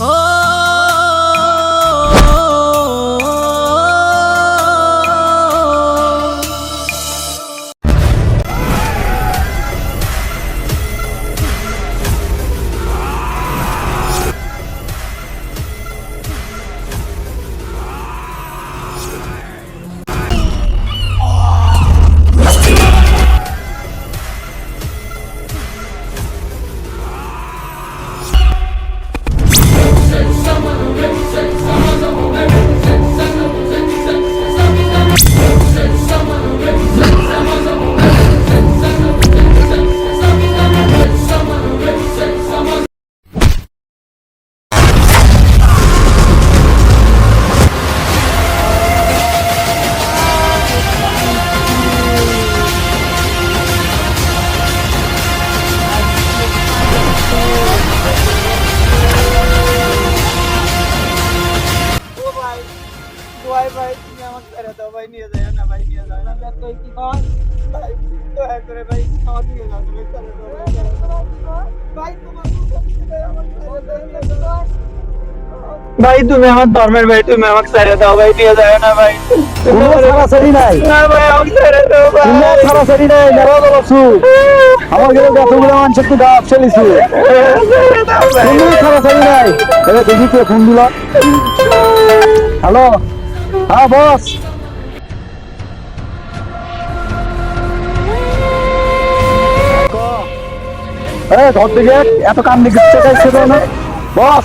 ও ভাই নিয়ে যায় না ভাই নিয়ে যায় না আমি আর তুই কি কর ভাই দয়া করে ভাই আমার নিয়ে যাও তুমি ভাই তোমার তুমি আমার ধর্মের ভাই তুমি আমাকে ছেড়ে দাও ভাই নিয়ে যায় না ভাই। কোনো ছাড়াছাড়ি নাই। না ভাই আমাকে ছেড়ে দাও ভাই। কোনো ছাড়াছাড়ি নাই দাঁড়াও বলছু আমার গেলে কতগুলো তো চলিছে দাও কোনো ছাড়াছাড়ি নাই। এবার দেখি কে ফোন দিল। হ্যালো? হ্যাঁ বস। থেকে এত কান দিকে না বস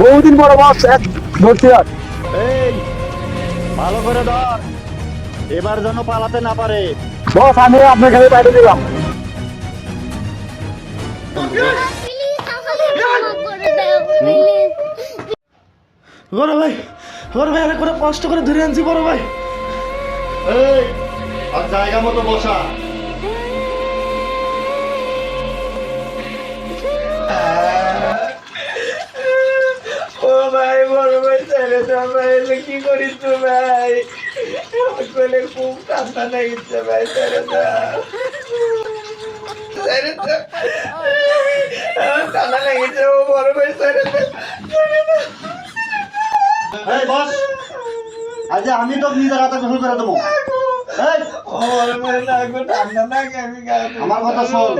বহুদিন পরে বস এক ধরছি আর। এই ভালো করে ধর। এবার যেন পালাতে না পারে। বস আমি আপনার কাছে বাইরে দিলাম। বড় ভাই বড় ভাই অনেক করে কষ্ট করে ধরে আনছি বড় ভাই। এই আর জায়গা মতো বসা। এলে কি করিস ভাই? খুব কান্না লাগিচ্ছে ভাই ছেড়ে দাও ছেড়ে দাও কান্না লাগিচ্ছে ও বড় ভাই ছেড়ে দাও ছেড়ে দাও এই বস। আজ আমি তো নিজের হাতে গোসল করে দেবো। আমার কথা শোন।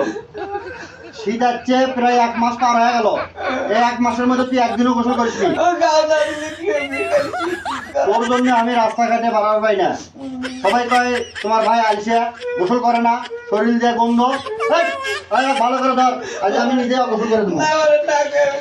শীত আসছে প্রায় এক মাস পার হয়ে গেল। এই এক মাসের মধ্যে তুই একদিনও গোসল করিস নি। ও গায়ে দাঁড়িয়ে কি হয়েছে? তোর জন্য আমি রাস্তাঘাটে বাড়ার পাই না। সবাই কয় তোমার ভাই আলসিয়া গোসল করে না শরীর দিয়ে গন্ধ ভালো করে ধর আজ আমি নিজে গোসল করে দেবো আমার টাকা আমি